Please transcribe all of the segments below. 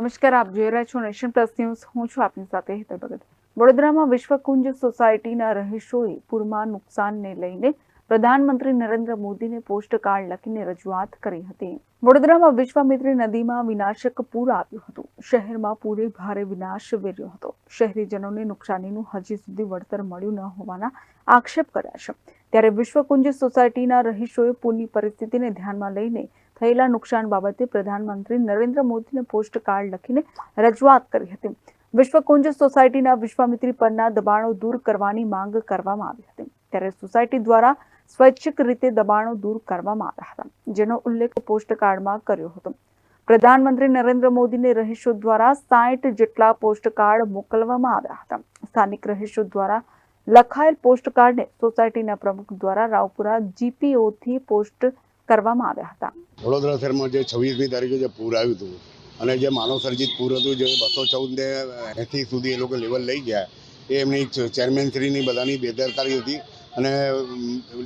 નમસ્કાર, આપ જોઈ રહ્યા છો નેશન પ્લસ ન્યૂઝ. હું છું આપની સાથે હેતર ભગત. વડોદરામાં વિશ્વકુંજ સોસાયટીના રહીશોએ પૂરમાં નુકસાનને લઈને પ્રધાનમંત્રી નરેન્દ્ર મોદીને પોસ્ટ કાર્ડ લખીને રજૂઆત કરી હતી. વડોદરામાં વિશ્વામિત્રી નદીમાં વિનાશક પૂર આવ્યું હતું. શહેરમાં પૂરે ભારે વિનાશ વેર્યો હતો. શહેરીજનોને નુકસાનીનું હજી સુધી વળતર મળ્યું ન હોવાના આક્ષેપ કર્યા છે. ત્યારે વિશ્વકુંજ સોસાયટીના રહીશોએ પૂરની પરિસ્થિતિને ધ્યાનમાં લઈને થયેલા નુકસાન બાબતે પ્રધાનમંત્રી નરેન્દ્ર મોદીને પોસ્ટ કાર્ડ લખીને રજૂઆત કરી હતી. વિશ્વકુંજ સોસાયટીના વિશ્વામિત્રી પરના દબાણો દૂર કરવાની માંગ કરવામાં આવી હતી. ત્યારે સોસાયટી દ્વારા સ્વૈચ્છિક રીતે દબાણો દૂર કરવામાં આવ્યા હતા, જેનો ઉલ્લેખ પોસ્ટ કાર્ડમાં કર્યો હતો. પ્રધાનમંત્રી નરેન્દ્ર મોદીને રહીશો દ્વારા સાઠ જેટલા પોસ્ટ કાર્ડ મોકલવામાં આવ્યા હતા. સ્થાનિક રહીશો દ્વારા લખાયેલ પોસ્ટ કાર્ડને સોસાયટીના પ્રમુખ દ્વારા રાવપુરા જીપીઓથી પોસ્ટ કરવામાં આવ્યા હતા. વડોદરા શહેરમાં જે છવ્વીસમી તારીખે જે પૂર આવ્યું હતું અને જે માનવ સર્જિત પૂર હતું જે બસો ચૌદને એથી સુધી એ લોકો લેવલ લઈ ગયા, એ એમની ચેરમેનશ્રીની બધાની બેદરકારી હતી અને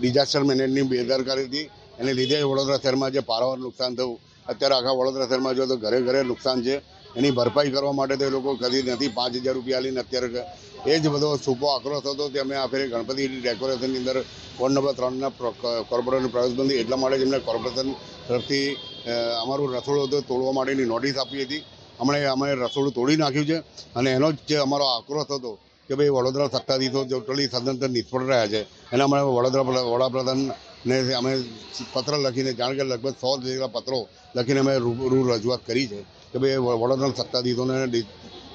ડિઝાસ્ટર મેનેજની બેદરકારી હતી. એને લીધે વડોદરા શહેરમાં જે પારાવાર નુકસાન થયું. અત્યારે આખા વડોદરા શહેરમાં જો તો ઘરે ઘરે નુકસાન છે. એની ભરપાઈ કરવા માટે તો એ લોકો કદી નથી પાંચ હજાર રૂપિયા લઈને અત્યારે એ જ બધો છૂપો આક્રોશ હતો તે અમે આ ફેરે ગણપતિ ડેકોરેશનની અંદર વોર્ડ નંબર ત્રણના કોર્પોરેશન પ્રવેશબંધી એટલા માટે જ એમને કોર્પોરેશન તરફથી અમારું રસોડું હતું તોડવા માટેની નોટિસ આપી હતી. હમણાં અમે રસોડું તોડી નાખ્યું છે અને એનો જ જે અમારો આક્રોશ હતો કે ભાઈ વડોદરા સત્તાધીશો ટોટલી સદંતર નિષ્ફળ રહ્યા છે, એના અમે વડોદરા પ્ર- વડાપ્રધાનને અમે પત્ર લખીને, જાણ કે લગભગ સો જેટલા પત્રો લખીને અમે રૂ રજૂઆત કરી છે કે ભાઈ વડોદરા સત્તાધીશોને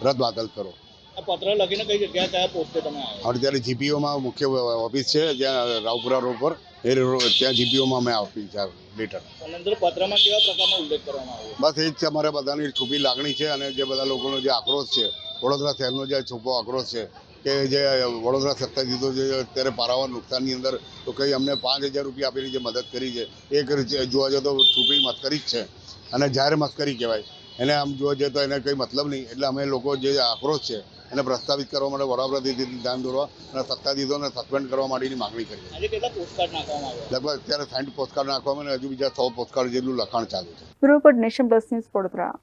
રદ બાતલ કરો. આ પત્ર લખીને કઈ જગ્યાએ કયા પોસ્ટે તમે આવ્યા? અત્યારે જીપીઓમાં મુખ્ય ઓફિસ છે જ્યાં રાવપુરા રોડ પર. એ ત્યાં જીપીઓમાં અમે આપી છે લેટર અંદર પત્રમાં કેવા પ્રકારનો ઉલ્લેખ કરવામાં આવ્યો? બસ એ જ છે અમારે બધાની છુપી લાગણી છે અને જે બધા લોકોનો જે આક્રોશ છે વડોદરા શહેરનો જે છુપો આક્રોશ છે કે જે વડોદરા સત્તાધીશો જે અત્યારે પારાવાર નુકસાનની અંદર તો કંઈ અમને પાંચ હજાર રૂપિયા આપેલી જે મદદ કરી છે એ જોવા જતો તો છુપી મસ્કરી જ છે. અને જાહેર મસ્કરી કહેવાય. એને આમ જોવા જઈએ તો એને કંઈ મતલબ નહીં એટલે અમે લોકો જે આક્રોશ છે એને પ્રસ્તાવિત કરવા માટે વડાપ્રધાનથી ધ્યાન દોરવા અને સત્તાધીશોને સસ્પેન્ડ કરવા માટેની માગણી કરી લગભગ અત્યારે સાઠ પોસ્ટકાર્ડ નાખવામાં અને હજુ બીજા સો પોસ્ટકાર્ડ જેટલું લખાણ ચાલુ છે. Report nation plus news Vadodara.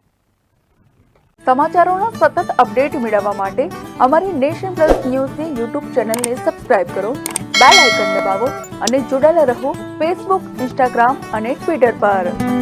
સમાચારોના સતત અપડેટ મેળવવા માટે અમારી નેશન પ્લસ ન્યૂઝની યુટ્યુબ ચેનલને સબસ્ક્રાઇબ કરો બેલ આઇકન દબાવો અને જોડાયેલા રહો ફેસબુક ઇન્સ્ટાગ્રામ અને ટ્વિટર પર.